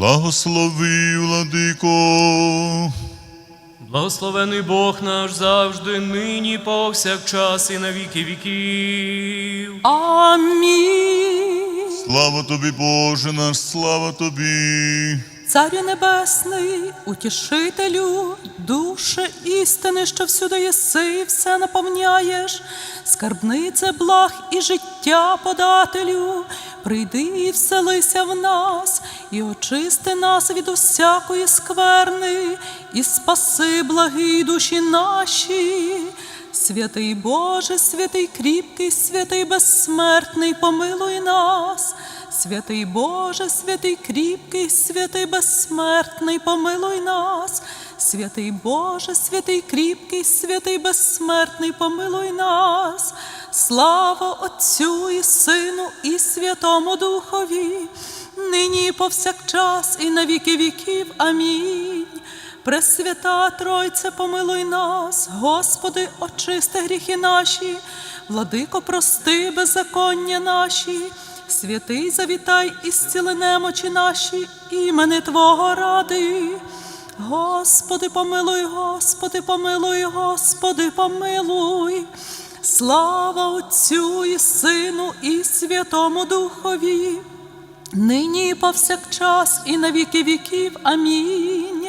Благослови, владико. Благословений Бог наш завжди, нині, повсякчас і на віки віків. Амінь. Слава тобі, Боже наш, слава тобі. Царю Небесний, утішителю, душе істини, що всюди єси, все наповняєш, скарбнице благ і життя подателю, прийди і вселися в нас, і очисти нас від усякої скверни, і спаси благі душі наші. Святий Боже, святий кріпкий, святий безсмертний, помилуй нас. Святий Боже, святий кріпкий, святий безсмертний, помилуй нас. Святий Боже, святий кріпкий, святий безсмертний, помилуй нас. Слава Отцю і Сину, і Святому Духові, нині і повсякчас, і на віки віків. Амінь. Пресвята Тройце, помилуй нас, Господи, очисти гріхи наші, владико, прости беззаконня наші, святий завітай і зціли немочі наші, імени Твого ради. Господи, помилуй, Господи, помилуй, Господи, помилуй. Слава Отцю і Сину, і Святому Духові нині і повсякчас, і на віки віків. Амінь.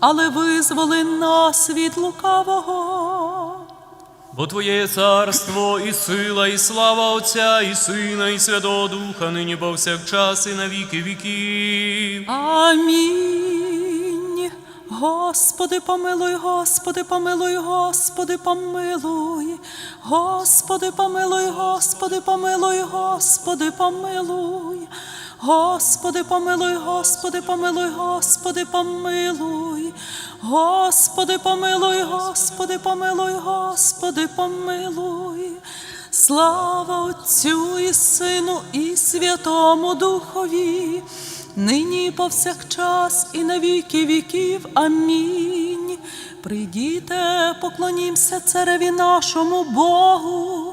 але визволи нас від лукавого. Бо Твоє є царство, і сила, і слава Отця, і Сина, і Святого Духа, нині повсякчас, і на віки віків. Амінь. Господи, помилуй, Господи, помилуй, Господи, помилуй. Господи, помилуй, Господи, помилуй, Господи, помилуй. Господи, помилуй, Господи, помилуй, Господи, помилуй. Господи, помилуй, Господи, помилуй, Господи, помилуй. Слава Отцю і Сину, і Святому Духові, нині і повсякчас, і на віки віків. Амінь. Прийдіте, поклонімся цареві нашому Богу.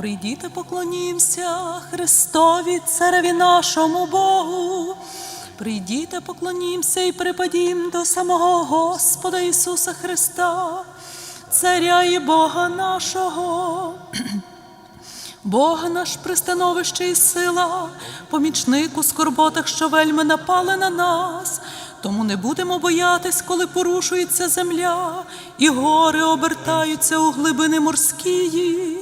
Прийдіте, поклонімся Христові, цареві нашому Богу. Прийдіте, поклонімся і припадім до самого Господа Ісуса Христа, Царя і Бога нашого. Бога наш пристановище і сила, помічник у скорботах, що вельми напали на нас. Тому не будемо боятись, коли порушується земля, і гори обертаються у глибини морські.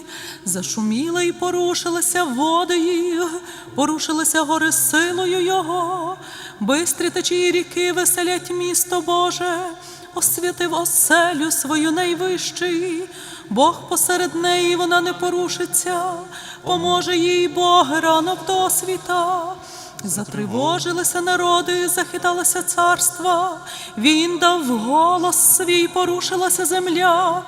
Зашуміла і порушилася води їх, порушилися гори силою Його, бистрі течії ріки веселять місто Боже, освятив оселю свою найвищий. Бог посеред неї вона не порушиться, поможе їй Бог рано в досвіта. Затривожилися народи, захиталося царства, він дав голос свій, порушилася земля.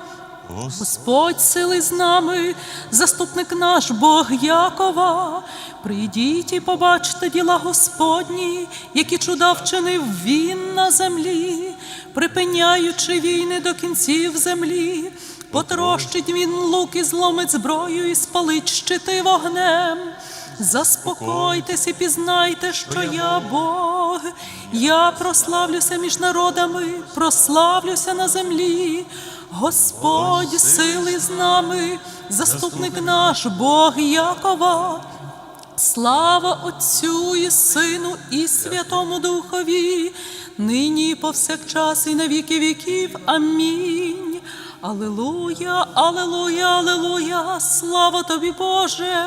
Господь сили з нами, заступник наш Бог Якова. Прийдіть і побачте діла Господні, які чуда вчинив він на землі, припиняючи війни до кінців землі, потрощить він лук і зломить зброю і спалить щити вогнем. Заспокойтесь і пізнайте, що я Бог, я прославлюся між народами, прославлюся на землі. Господь сили з нами, заступник наш Бог Якова. Слава Отцю і Сину, і Святому Духові, нині і повсякчас, і на віки віків. Амінь. Алилуя, алилуя, алилуя, слава тобі, Боже.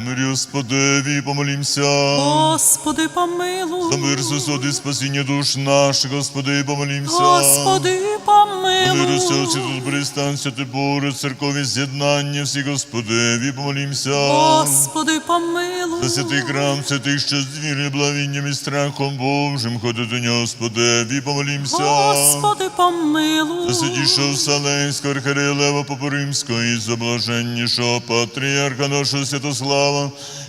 Мирі Господеві, помолімся. Господи, помилуй. За мир сусуди спасіння душ наших, Господи, помолімся. Господи, Миру помилуй. серці тут пристань, святи Боже, церкові з'єднання всі, Господеві, помолімся. Господи, помилуй. За святий храм, святий, що з вірою, благовінням і страхом Божим, ходить до нього, Господеві, помолімся. Господи, помилуй. За святішого Вселенського архиерея Лева Попоримського і за блаженнішого патріарха нашого Святослава,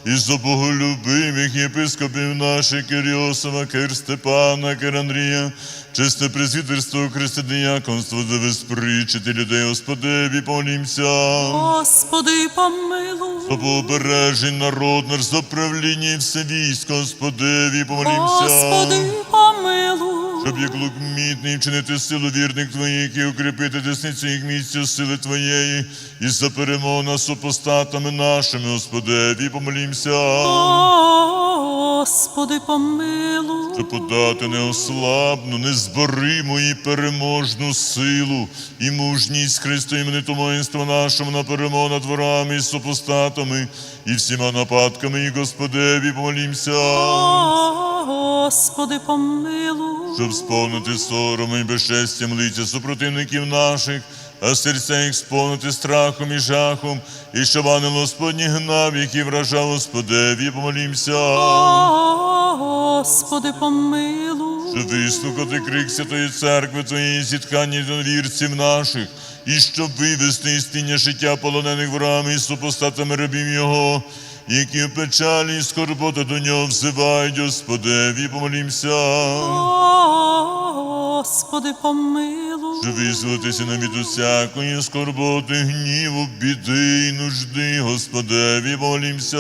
і за боголюбимих єпископів наших Кирйосова, Кир Степана, Кир Андрія, чисте пресвітерство, християнство, за безпричити людей, Господеві, помолімся. Господи, помилуй. За побережень народ наш, за правління і все військо, Господеві, помолімся. Господи, помилуй. Щоб як лук мітний вчинити силу вірних твоїх і укріпити десницю їх місця сили твоєї, і за перемогу над супостатами нашими, Господеві, помолімся. Господи, помилуй. Щоб подати неослабну, незбориму і переможну силу і мужність Христа імениту воїнства нашому на перемогу над ворами і супостатами і всіма нападками, і Господеві, помолімся. Господи, помилуй. щоб сповнити соромом і безчестям лиця супротивників наших, а серця їх сповнити страхом і жахом, і щоб ангел Господній гнав, який вражав Господеві, помолімся, Господи, помилуй. щоб вислухати крик Святої Церкви Твоєї зіткання довірців наших, і щоб вивести із тіння життя полонених ворами і супостатами рабів Його, які в печалі і скорботи до нього взивають, Господеві, помолімся. Господи, помилуй. Щоб визволитися нам від усякої скорботи, гніву, біди і нужди, Господеві, молімся.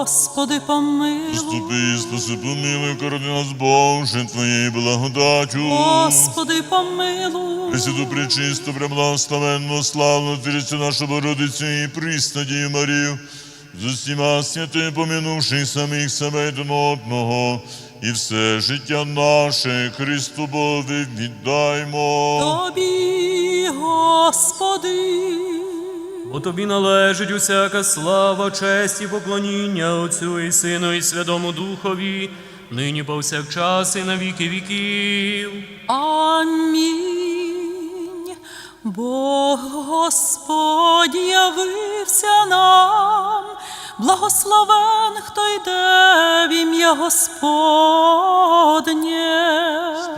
Господи, помилуй. Ступи, спаси, помилуй, корони нас, Боже, Твоєю благодатю. Господи, помилуй. Пресвяту пречисту, преблагословенну, славну Трицю нашу Богородицю і приснадію Марію, з усіма святими помінувши самих себе один одного, і все життя наше Христу Бові віддаймо. Тобі, Господи. Бо тобі належить усяка слава, честь і поклоніння Отцю і Сину і Святому Духові, нині повсякчас і на віки віків. Амінь. Бог Господь явився нам, благословен, хто йде в ім'я Господнє.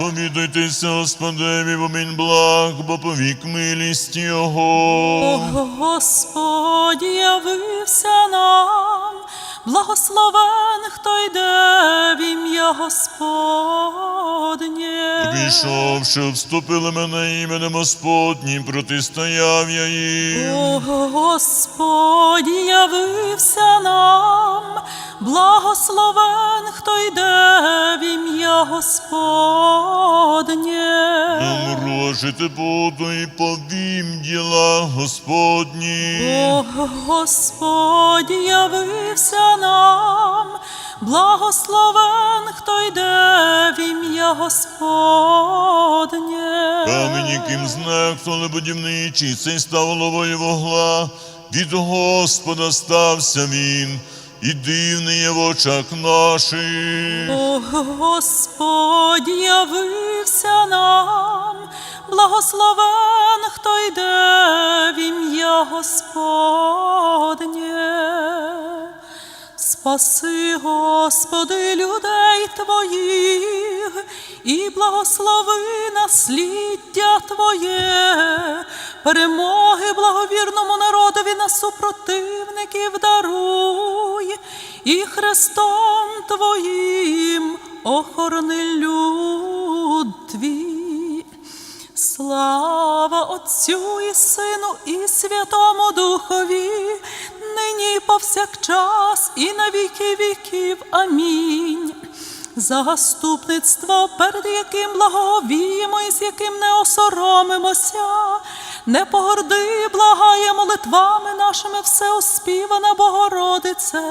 Повідайтеся, Господеві, в омінь благ, бо повік милість Його. О, Господь явився нам, благословен, хто йде в ім'я Господнє. Обійшовши, вступили мене іменем Господнім, протистояв я їм. Бог Господь явився нам, благословен, хто йде в ім'я Господнє. Умру, жити буду і повім діла Господні. Бог Господь явився нам, благословен, хто йде в ім'я Господнє. Камінь, знак, хто не будівничий, цей став головою вогла. Від Господа стався він, і дивний є в очах наших. Бог Господь явився нам, благословен, хто йде в ім'я Господнє. Спаси, Господи, людей Твоїх, і благослови насліддя Твоє, перемоги благовірному народові на супротивників даруй, і Христом Твоїм охорони люд Твій. Слава Отцю і Сину і Святому Духові, нині і повсякчас і на віки віків. Амінь. Заступництво, перед яким благовіємо і з яким не осоромимося, не погорди, благає молитвами нашими всеоспівана Богородице,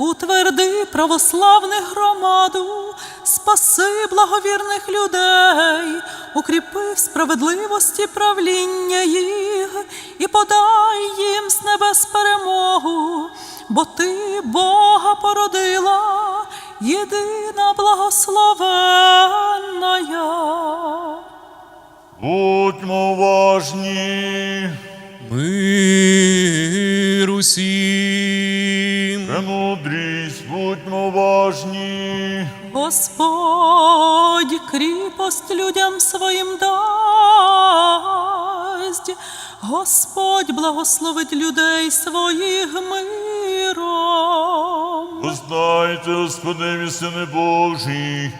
утверди православних громаду, спаси благовірних людей, укріпи в справедливості правління їх і подай їм з небес перемогу, бо ти Бога породила, єдина благословенна. Будьмо Господь благословить людей своїх миром. Вознайте Господеві, Сини Божі,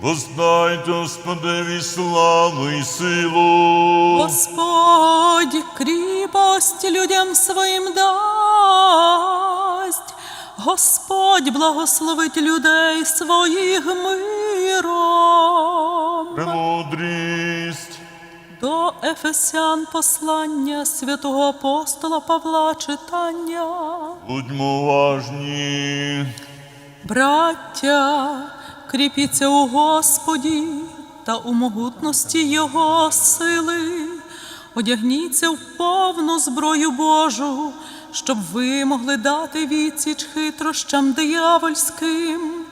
вознайте Господеві славу і силу. Господь кріпость людям своїм дасть, Господь благословить людей своїх миром. Премудрість, До Ефесян послання святого апостола Павла читання. будьмо уважні. Браття, кріпіться у Господі та у могутності Його сили. Одягніться в повну зброю Божу, щоб ви могли дати відсіч хитрощам диявольським.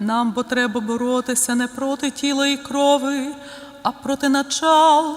Нам бо треба боротися не проти тіла і крови, а проти начал,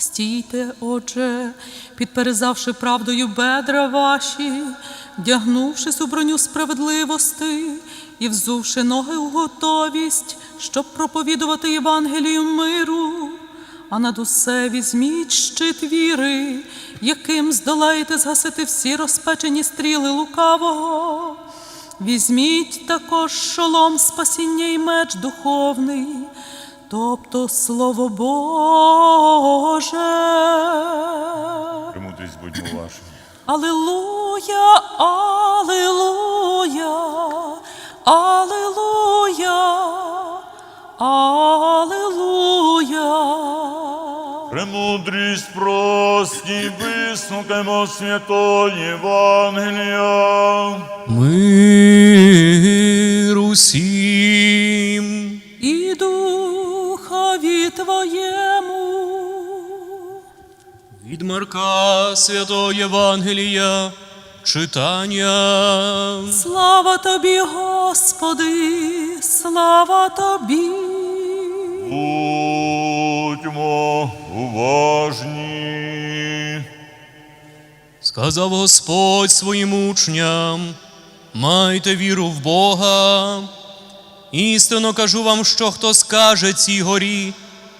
Стійте, отже, підперезавши правдою бедра ваші, вдягнувшись у броню справедливости і взувши ноги у готовість, щоб проповідувати Євангелію миру, а над усе візьміть щит віри, яким здолаєте згасити всі розпечені стріли лукавого. Візьміть також шолом спасіння і меч духовний, тобто Слово Боже. Премудрість, будьмо уважні. Алілуя, алілуя, алілуя, алілуя. Премудрість прості, вислухаймо святої Євангелія. Мир Марка Святого Євангелія читання. Слава тобі, Господи, слава тобі. Будьмо уважні. Сказав Господь своїм учням, майте віру в Бога. Істинно кажу вам, що хто скаже цій горі,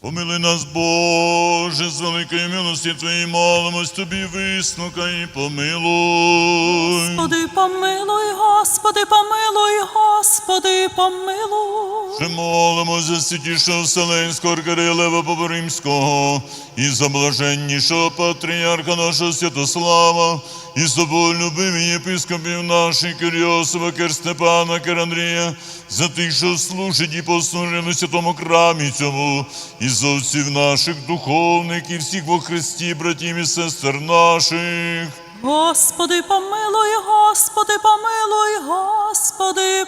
Помили нас, Боже, з великої милості Твоєї молимось Тобі, виснока і помилуй. Господи, помилуй, Господи, помилуй, Господи, помилуй. Ще молимось за святішого Вселенського Кирилева Поборимського і за блаженнішого патріарха нашого Святослава, і за любимі єпископів наших Кирйосова, Кир Степана, Кир Андрія, за тих, що служить і послужили на святому храмі цьому, і за всіх наших духовних, і всіх во Христі, братів і сестер наших. Господи, помилуй, Господи, помилуй, Господи,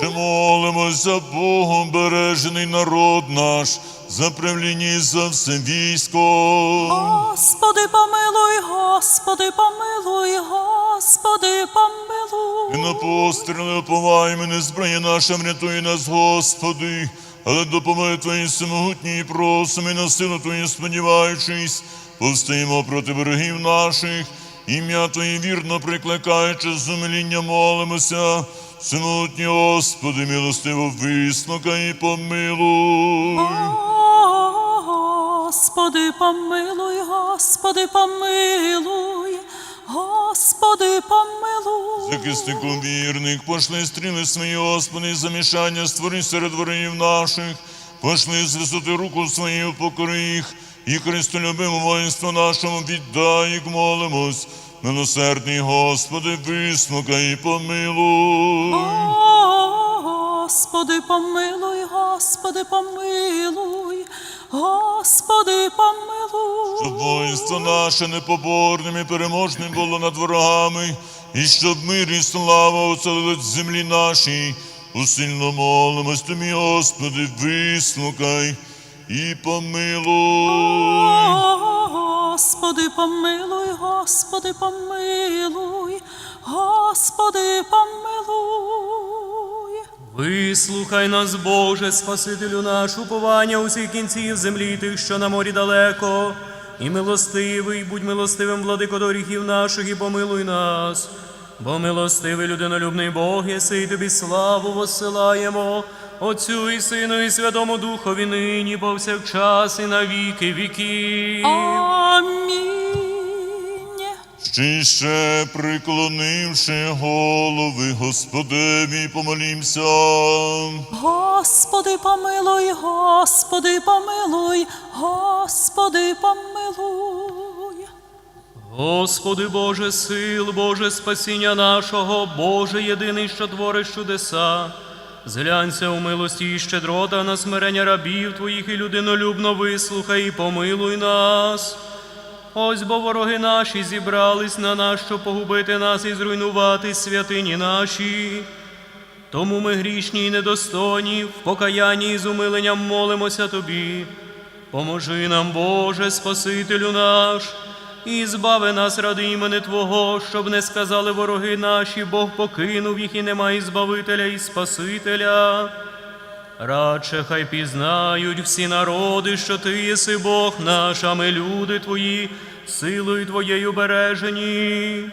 Помолимося Богу, бережений народ наш, за правління за все військо. Господи, помилуй, Господи, помилуй, Господи, І помилуй. на постріли оповай мене, зброя наша, врятуй нас, Господи, але допомоги Твої всемогутні і просимо, і на силу Твою сподіваючись, повстаємо проти ворогів наших, ім'я Твоє вірно прикликаючи, з умиління молимося, всемогутній Господи, милостиво вислухай і помилуй. Господи, помилуй, Господи, помилуй, Господи, помилуй. Захисником вірних, пошли стріли свої, Господи, замішання створи серед ворогів наших, пошли з висоти руку свою, покори їх, і Христолюбимо воїнство нашому віддай, як молимось. Милосердний Господи, вислухай і помилуй. Господи, помилуй, Господи, помилуй, Господи, помилуй. Щоб воїнство наше непоборним і переможним було над ворогами, і щоб мир і слава оцелилась землі нашій. Усильно молимось тобі, Господи, вислухай і помилуй. Господи, помилуй, Господи, помилуй, Господи, помилуй. Вислухай нас, Боже, Спасителю наш, уповання усіх кінців землі, тих, що на морі далеко, і милостивий, будь милостивим, владико до гріхів наших, і помилуй нас. Бо милостивий людинолюбний Бог, єси, і тобі славу воссилаємо, Отцю і Сину, і Святому Духові нині, повсякчас, і на віки віків. Амінь. Ще ще приклонивши голови Господеві, помолімся. Господи, помилуй, Господи, помилуй, Господи, помилуй. Господи Боже сил, Боже спасіння нашого, Боже єдиний, що твориш чудеса. Зглянься у милості і щедрота на смирення рабів Твоїх і людинолюбно вислухай і помилуй нас. Ось бо вороги наші зібрались на нас, щоб погубити нас і зруйнувати святині наші. Тому ми грішні і недостойні, в покаянні і з умиленням молимося Тобі. Поможи нам, Боже, Спасителю наш, і збави нас ради імени Твого, щоб не сказали вороги наші, Бог покинув їх і немає Збавителя і Спасителя. Радше хай пізнають всі народи, що Ти єси Бог наш, а ми люди Твої, силою Твоєю бережені.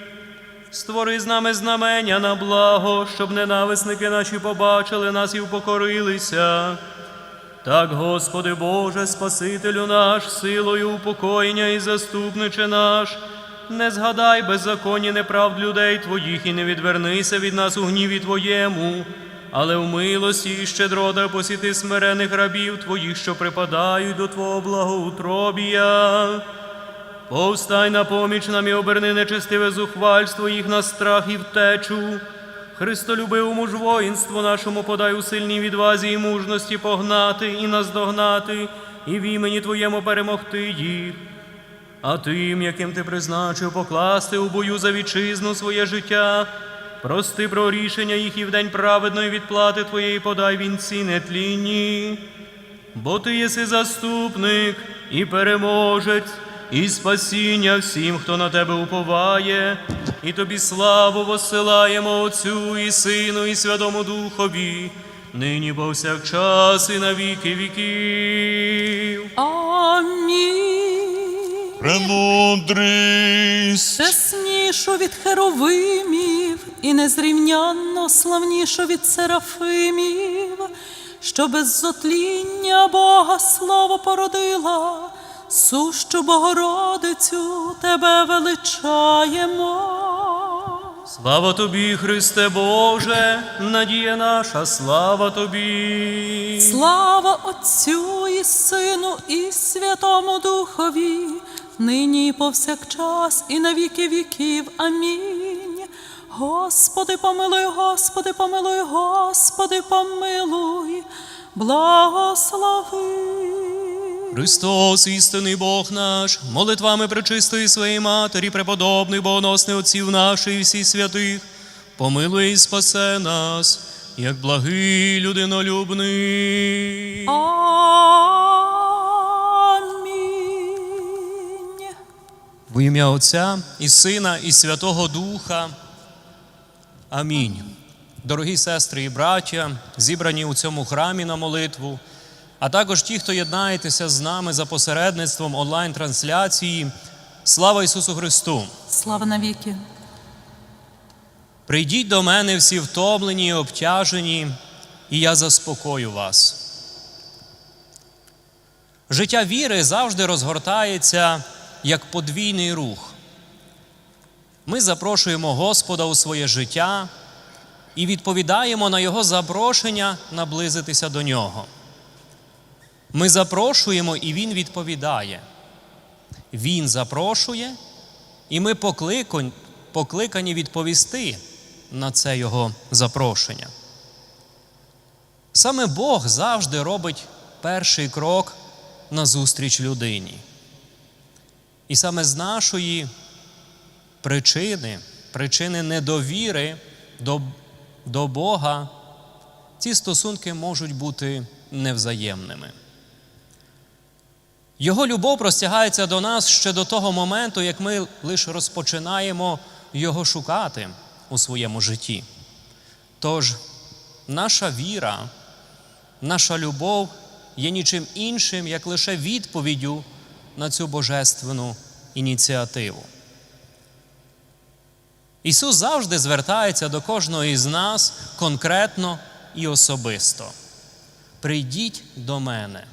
Створи з нами знамення на благо, щоб ненависники наші побачили нас і впокорилися. Так, Господи Боже, Спасителю наш, силою упокоєння і заступниче наш, не згадай беззаконні неправд людей Твоїх і не відвернися від нас у гніві Твоєму, але в милості і щедрота посіти смирених рабів Твоїх, що припадають до Твого благоутробія. Повстай на поміч нам і оберни нечестиве зухвальство їх на страх і втечу. Христолюбивому ж воїнству нашому подай у сильній відвазі і мужності погнати і наздогнати, і в імені Твоєму перемогти їх. А тим, яким ти призначив покласти у бою за вітчизну своє життя, прости про рішення їх і в день праведної відплати Твоєї подай вінці нетлінні. Бо ти єси заступник і переможець, і спасіння всім, хто на тебе уповає, і тобі славу посилаємо Отцю і Сину, і Святому Духові, нині повсякчас і на віки віків. Амінь. Премудрість. Чеснішу від херовимів і незрівнянно славнішу від серафимів, що без зотління Бога слово породила, сущу Богородицю тебе величаємо. Слава тобі, Христе Боже, надія наша, слава тобі. Слава Отцю і Сину і Святому Духові, нині і повсякчас і на віки віків. Амінь. Господи, помилуй, Господи, помилуй, Господи, помилуй, благослови. Христос, істинний Бог наш, молитвами пречистої своєї Матері, преподобних богоносних отців наших і всіх святих, помилуй і спасе нас, як благий людинолюбний. Амінь. В ім'я Отця і Сина, і Святого Духа. Амінь. Дорогі сестри і браття, зібрані у цьому храмі на молитву, а також ті, хто єднаєтеся з нами за посередництвом онлайн-трансляції. Слава Ісусу Христу! Слава навіки. Прийдіть до мене всі втомлені і обтяжені, і я заспокою вас. Життя віри завжди розгортається як подвійний рух. Ми запрошуємо Господа у своє життя і відповідаємо на Його запрошення наблизитися до Нього. Ми запрошуємо, і Він відповідає. Він запрошує, і ми покликані відповісти на це Його запрошення. Саме Бог завжди робить перший крок назустріч людині. І саме з нашої причини, причини недовіри до, до Бога, ці стосунки можуть бути невзаємними. Його любов простягається до нас ще до того моменту, як ми лише розпочинаємо Його шукати у своєму житті. Тож наша віра, наша любов є нічим іншим, як лише відповіддю на цю божественну ініціативу. Ісус завжди звертається до кожного із нас конкретно і особисто. Прийдіть до мене.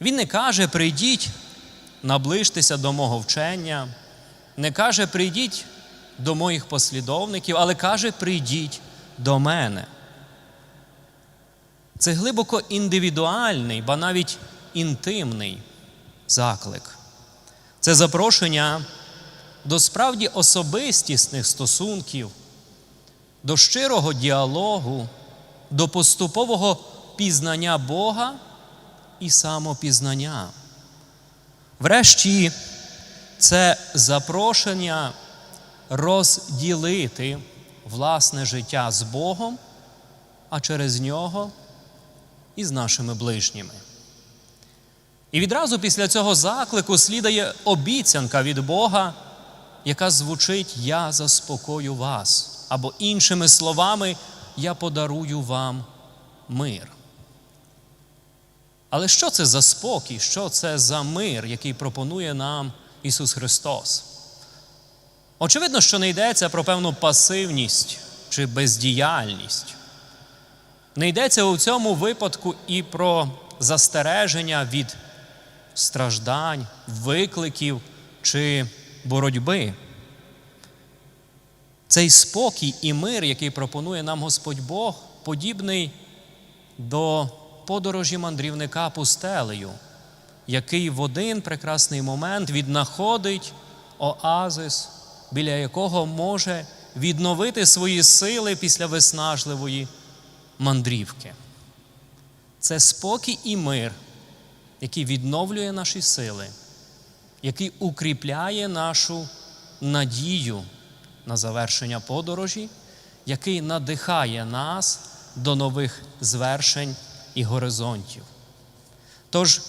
Він не каже, прийдіть, наближтеся до мого вчення, не каже, прийдіть до моїх послідовників, але каже, прийдіть до мене. Це глибоко індивідуальний, ба навіть інтимний заклик. Це запрошення до справді особистісних стосунків, до щирого діалогу, до поступового пізнання Бога і самопізнання. Врешті, це запрошення розділити власне життя з Богом, а через нього і з нашими ближніми. І відразу після цього заклику слідає обіцянка від Бога, яка звучить Я заспокою вас, або іншими словами, Я подарую вам мир. Але що це за спокій, що це за мир, який пропонує нам Ісус Христос? Очевидно, що не йдеться про певну пасивність чи бездіяльність. Не йдеться у цьому випадку і про застереження від страждань, викликів чи боротьби. Цей спокій і мир, який пропонує нам Господь Бог, подібний до подорожі мандрівника пустелею, який в один прекрасний момент віднаходить оазис, біля якого може відновити свої сили після виснажливої мандрівки. Це спокій і мир, який відновлює наші сили, який укріпляє нашу надію на завершення подорожі, який надихає нас до нових звершень і горизонтів. Тож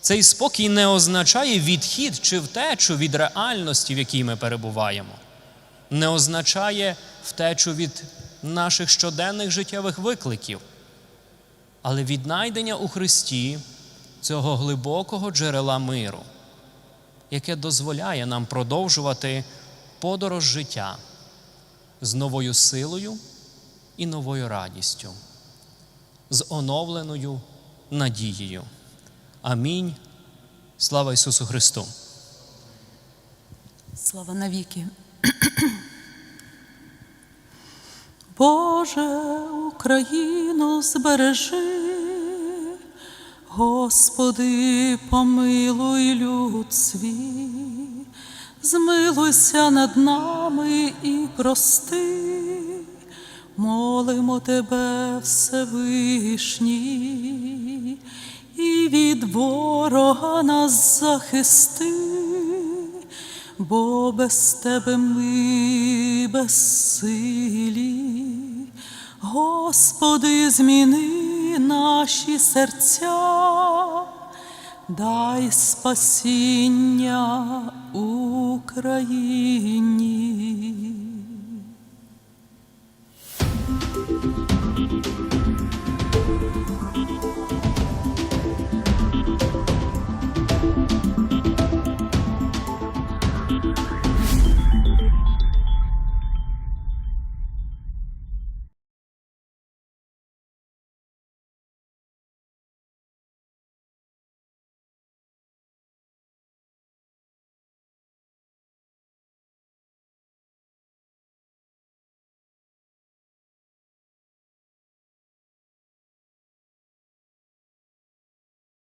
цей спокій не означає відхід чи втечу від реальності, в якій ми перебуваємо, не означає втечу від наших щоденних життєвих викликів, але віднайдення у Христі цього глибокого джерела миру, яке дозволяє нам продовжувати подорож життя з новою силою і новою радістю, з оновленою надією. Амінь. Слава Ісусу Христу! Слава навіки. Боже, Україну збережи, Господи, помилуй люд свій, змилуйся над нами і прости, молимо Тебе, Всевишній, і від ворога нас захисти бо без тебе ми безсилі. Господи, зміни наші серця, дай спасіння Україні.